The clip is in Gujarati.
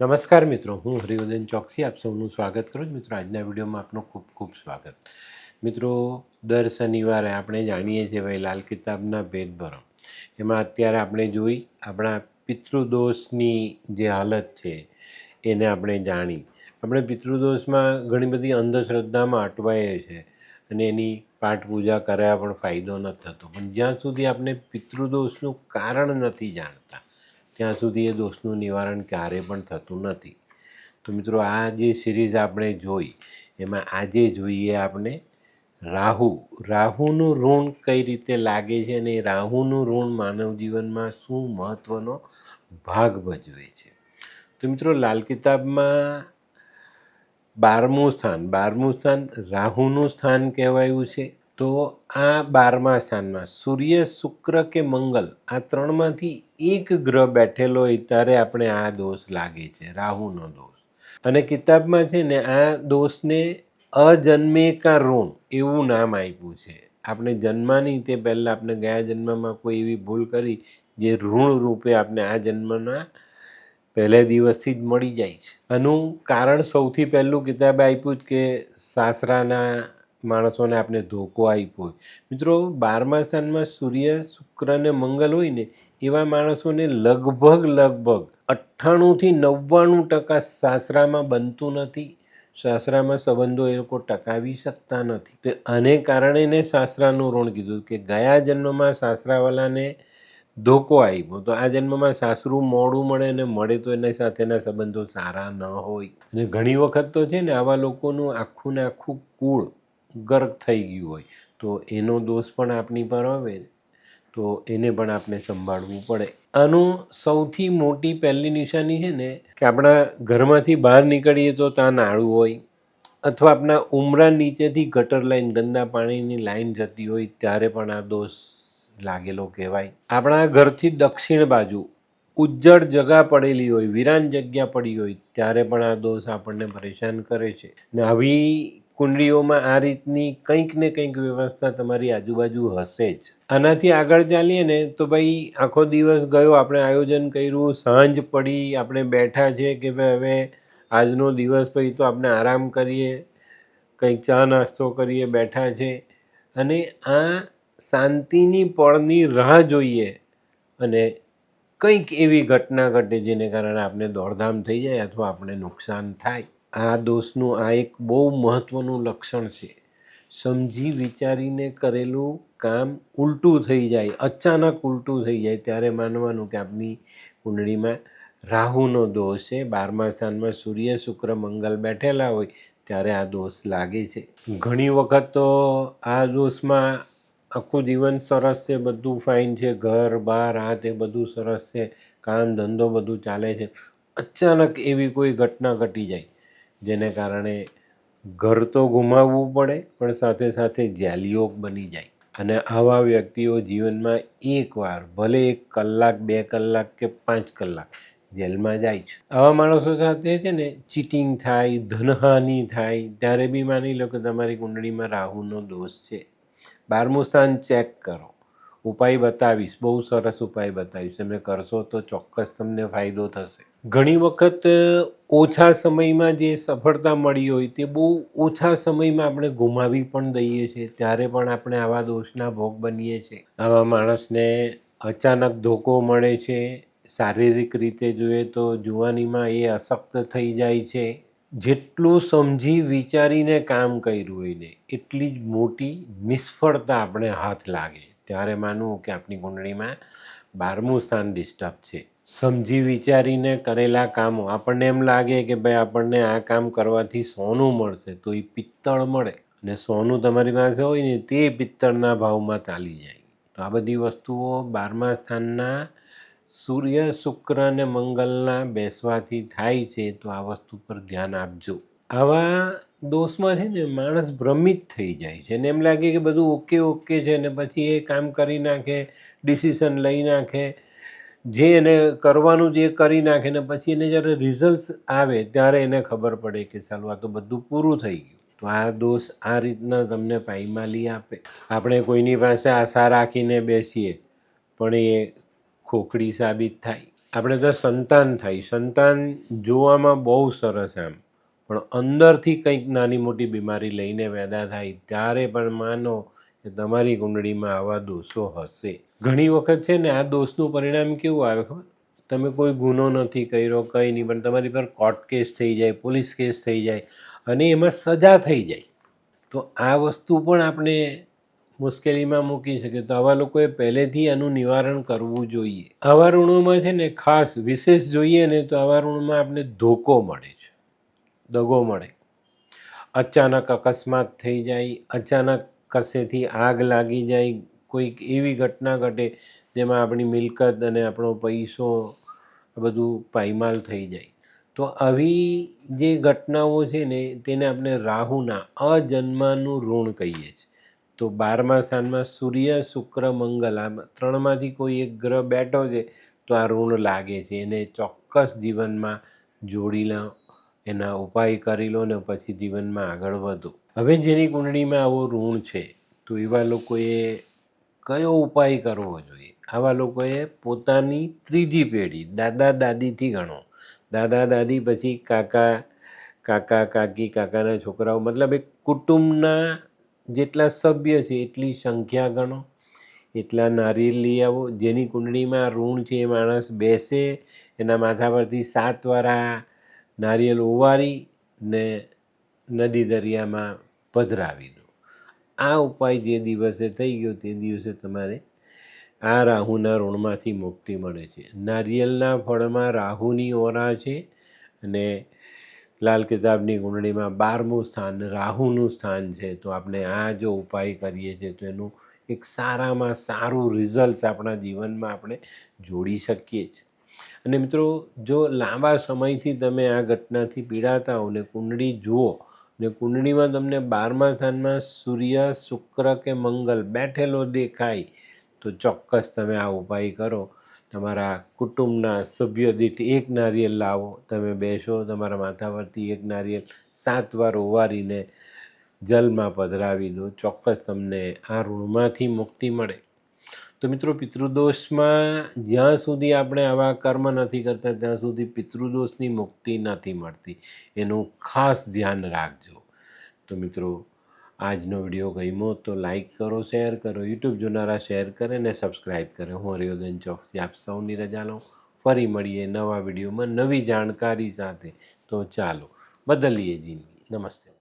નમસ્કાર મિત્રો, હું હરિવર્ધન ચોકસી, આપ સૌનું સ્વાગત કરું છું. મિત્રો, આજના વિડીયોમાં આપનું ખૂબ ખૂબ સ્વાગત. મિત્રો, દર શનિવારે આપણે જાણીએ છીએ ભાઈ, લાલ કિતાબના ભેદભરમ એમાં અત્યારે આપણે જોઈ, આપણા પિતૃદોષની જે હાલત છે, એને આપણે જાણી. આપણે પિતૃદોષમાં ઘણી બધી અંધશ્રદ્ધામાં અટવાઈએ છે અને એની પાઠ પૂજા કર્યા પણ ફાયદો નથી થતો. પણ જ્યાં સુધી આપણે પિતૃદોષનું કારણ નથી જાણતા ત્યાં સુધી એ દોષનું નિવારણ ક્યારે પણ થતું નથી. તો મિત્રો, આ જે સિરીઝ આપણે જોઈ, એમાં આજે જોઈએ આપણે રાહુ. રાહુનું ઋણ કઈ રીતે લાગે છે અને રાહુનું ઋણ માનવ જીવનમાં શું મહત્ત્વનો ભાગ ભજવે છે? તો મિત્રો, લાલ કિતાબમાં બારમું સ્થાન. બારમું સ્થાન રાહુનું સ્થાન કહેવાયું છે. તો આ બારમા સ્થાનમાં સૂર્ય, શુક્ર કે મંગલ આ ત્રણમાંથી એક ગ્રહ બેઠેલો હોય ત્યારે આપણે આ દોષ લાગે છે, રાહુનો દોષ. અને કિતાબમાં છે ને આ દોષને અજન્મે કા ઋણ એવું નામ આપ્યું છે. આપણે જન્માની તે પહેલાં આપણે ગયા જન્મમાં કોઈ એવી ભૂલ કરી જે ઋણ રૂપે આપણે આ જન્મના પહેલે દિવસથી જ મળી જાય છે. આનું કારણ સૌથી પહેલું કિતાબે આપ્યું કે સાસરાના માણસોને આપણે ધોકો આપ્યો હોય. મિત્રો, બારમા સ્થાનમાં સૂર્ય, શુક્ર અને મંગલ હોય ને, એવા માણસોને લગભગ લગભગ અઠ્ઠાણુંથી નવ્વાણું ટકા સાસરામાં બનતું નથી. સાસરામાં સંબંધો એ લોકો ટકાવી શકતા નથી. તો આને કારણે એને સાસરાનું ઋણ કીધું કે ગયા જન્મમાં સાસરાવાલાને ધોકો આવ્યો તો આ જન્મમાં સાસરું મોડું મળે અને મળે તો એના સાથેના સંબંધો સારા ન હોય. અને ઘણી વખત તો છે ને, આવા લોકોનું આખું ને આખું કુળ ગર્ક થઈ ગયું હોય, તો એનો દોષ પણ આપણી પર આવે તો એને પણ આપણે સંભાળવું પડે. આનું સૌથી મોટી પહેલી નિશાની છે ને, કે આપણા ઘરમાંથી બહાર નીકળીએ તો ત્યાં નાળું હોય, અથવા આપણા ઉમરા નીચેથી ગટર લાઈન, ગંદા પાણીની લાઈન જતી હોય, ત્યારે પણ આ દોષ લાગેલો કહેવાય. આપણા ઘરથી દક્ષિણ બાજુ ઉજ્જડ જગા પડેલી હોય, વિરાન જગ્યા પડી હોય, ત્યારે પણ આ દોષ આપણને પરેશાન કરે છે. ને આવી કુંડળીઓમાં આ રીતની કંઈક ને કંઈક વ્યવસ્થા તમારી આજુબાજુ હશે જ. આનાથી આગળ ચાલીએ ને તો ભાઈ આખો દિવસ ગયો, આપણે આયોજન કર્યું, સાંજ પડી, આપણે બેઠા છે કે ભાઈ હવે આજનો દિવસ પછી તો આપણે આરામ કરીએ, કંઈક ચા નાસ્તો કરીએ, બેઠા છે. અને આ શાંતિની પળની રાહ જોઈએ અને કંઈક એવી ઘટના ઘટે જેને કારણે આપણે દોડધામ થઈ જાય અથવા આપણે નુકસાન થાય. આ દોષનું આ એક બહુ મહત્ત્વનું લક્ષણ છે. સમજી વિચારીને કરેલું કામ ઉલટું થઈ જાય, અચાનક ઉલટું થઈ જાય ત્યારે માનવાનું કે આપની કુંડળીમાં રાહુનો દોષ છે. બારમા સ્થાનમાં સૂર્ય, શુક્ર, મંગલ બેઠેલા હોય ત્યારે આ દોષ લાગે છે. ઘણી વખત તો આ દોષમાં આખું જીવન સરસ છે, બધું ફાઇન છે, ઘર બહાર આ તે બધું સરસ છે, કામ, ધંધો બધું ચાલે છે. અચાનક એવી કોઈ ઘટના ઘટી જાય. જેને કારણે ઘર તો ગુમાવવું પડે, પણ સાથે સાથે જેલિયોગ બની જાય. અને આવા વ્યક્તિઓ જીવનમાં એકવાર ભલે એક કલાક, બે કલાક કે પાંચ કલાક, જેલમાં જાય છે. આવા માણસો સાથે છે ને, ચીટિંગ થાય, ધનહાનિ થાય, ત્યારે બી માની લો કે તમારી કુંડળીમાં રાહુનો દોષ છે. બારમું સ્થાન ચેક કરો. ઉપાય બતાવીશ, બહુ સરસ ઉપાય બતાવીશ. તમે કરશો તો ચોક્કસ તમને ફાયદો થશે. ઘણી વખત ઓછા સમયમાં જે સફળતા મળી હોય તે બહુ ઓછા સમયમાં આપણે ગુમાવી પણ દઈએ છીએ. ત્યારે પણ આપણે આવા દોષના ભોગ બનીએ છીએ. આવા માણસને અચાનક ધોકો મળે છે. શારીરિક રીતે જોઈએ તો જુવાનીમાં એ અશક્ત થઈ જાય છે. જેટલું સમજી વિચારીને કામ કર્યું હોય ને, એટલી જ મોટી નિષ્ફળતા આપણે હાથ લાગે ત્યારે માનવું કે આપની કુંડળીમાં બારમું સ્થાન ડિસ્ટર્બ છે. સમજી વિચારીને કરેલા કામો, આપણને એમ લાગે કે ભાઈ આપણને આ કામ કરવાથી સોનું મળશે, તો એ પિત્તળ મળે. અને સોનું તમારી પાસે હોય ને, તે પિત્તળના ભાવમાં ચાલી જાય. તો આ બધી વસ્તુઓ બારમા સ્થાનના સૂર્ય, શુક્ર અને મંગલના બેસવાથી થાય છે, તો આ વસ્તુ પર ધ્યાન આપજો. આવા દોષમાં છે ને, માણસ ભ્રમિત થઈ જાય છે. અને એમ લાગે કે બધું ઓકે ઓકે છે ને, પછી એ કામ કરી નાખે ડિસિઝન લઈ નાખે. જે એને કરવાનું જે કરી નાખે ને પછી એને જ્યારે રિઝલ્ટ આવે ત્યારે એને ખબર પડે કે ચાલો, આ તો બધું પૂરું થઈ ગયું. તો આ દોષ આ રીતના તમને પાયમાલી આપે. આપણે કોઈની પાસે આશા રાખીને બેસીએ, પણ એ ખોખડી સાબિત થાય. આપણે તો સંતાન થાય. સંતાન જોવામાં બહુ સરસ એમ પણ અંદરથી કંઈક નાની મોટી બીમારી લઈને પેદા થાય, ત્યારે પણ માનો કે તમારી કુંડળીમાં આવા દોષો હશે. ઘણી વખત છે ને આ દોષનું પરિણામ કેવું આવે ખબર? તમે કોઈ ગુનો નથી કર્યો, કંઈ નહીં, પણ તમારી પર કોર્ટ કેસ થઈ જાય, પોલીસ કેસ થઈ જાય, અને એમાં સજા થઈ જાય. તો આ વસ્તુ પણ આપણે મુશ્કેલીમાં મૂકી શકે તો આવા લોકોએ પહેલેથી આનું નિવારણ કરવું જોઈએ. આવા ઋણોમાં છે ને ખાસ વિશેષ જોઈએ ને તો આવા ઋણમાં આપણે ધોકો મળે છે. દગો મળે. અચાનક અકસ્માત થઈ જાય, અચાનક કશેથી આગ લાગી જાય, કોઈક એવી ઘટના ઘટે જેમાં આપણી મિલકત અને આપણો પૈસો બધું પાયમાલ થઈ જાય. તો આવી જે ઘટનાઓ છે ને, તેને આપણે રાહુના અજન્માનું ઋણ કહીએ છીએ. તો બારમા સ્થાનમાં સૂર્ય, શુક્ર, મંગલ આ ત્રણમાંથી કોઈ એક ગ્રહ બેઠો છે, તો આ ઋણ લાગે છે. એને ચોક્કસ જીવનમાં જોડી એના ઉપાય કરી લો ને પછી જીવનમાં આગળ વધો. હવે જેની કુંડળીમાં આવો ઋણ છે, તો એવા લોકોએ કયો ઉપાય કરવો જોઈએ? આવા લોકોએ પોતાની ત્રીજી પેઢી, દાદા દાદીથી ગણો. દાદા દાદી પછી કાકા કાકા, કાકી, કાકાના છોકરાઓ, મતલબ એક કુટુંબના જેટલા સભ્ય છે એટલી સંખ્યા ગણો. એટલા નારિયેળ લઈ આવો. જેની કુંડળીમાં ઋણ છે એ માણસ બેસે, એના માથા પરથી સાત વાર આ નારિયેળ ઓવારી ને નદી દરિયામાં પધરાવી દો આ ઉપાય જે દિવસે થઈ ગયો તે દિવસે તમારે આ રાહુના ઋણમાંથી મુક્તિ મળે છે. નારિયેળના ફળમાં રાહુની ઓરા છે અને લાલ કિતાબની કુંડળીમાં બારમું સ્થાન રાહુનું સ્થાન છે. તો આપણે આ જો ઉપાય કરીએ છીએ તો એનું એક સારામાં સારું રિઝલ્ટ આપણા જીવનમાં આપણે જોડી શકીએ છીએ. અને મિત્રો, જો લાંબા સમયથી તમે આ ઘટનાથી પીડાતા હો ને કુંડળી જુઓ ને કુંડળીમાં તમને બારમા સ્થાનમાં સૂર્ય, શુક્ર કે મંગલ બેઠેલો દેખાય, તો ચોક્કસ તમે આ ઉપાય કરો. તમારા કુટુંબના સભ્ય દીઠ એક નારિયેળ લાવો. તમે બેસો, તમારા માથા પરથી એક નારિયેળ સાત વાર ઓવારીને જલમાં પધરાવી દો. ચોક્કસ તમને આ ઋણમાંથી મુક્તિ મળે. તો મિત્રો, પિતૃદોષમાં જ્યાં સુધી આપણે આવા કર્મ નથી કરતા, ત્યાં સુધી પિતૃદોષની મુક્તિ નથી મળતી. એનું ખાસ ધ્યાન રાખજો. તો મિત્રો, આજનો વીડિયો ગમ્યો તો લાઈક કરો, શેર કરો, યુટ્યુબ જોનારા શેર કરે ને સબસ્ક્રાઈબ કરે. હું હરિયોદન ચોકસી, આપ સૌની રજા લઉં. ફરી મળીએ નવા વિડીયોમાં નવી જાણકારી સાથે. તો ચાલો, બદલીએ જિંદગી. નમસ્તે.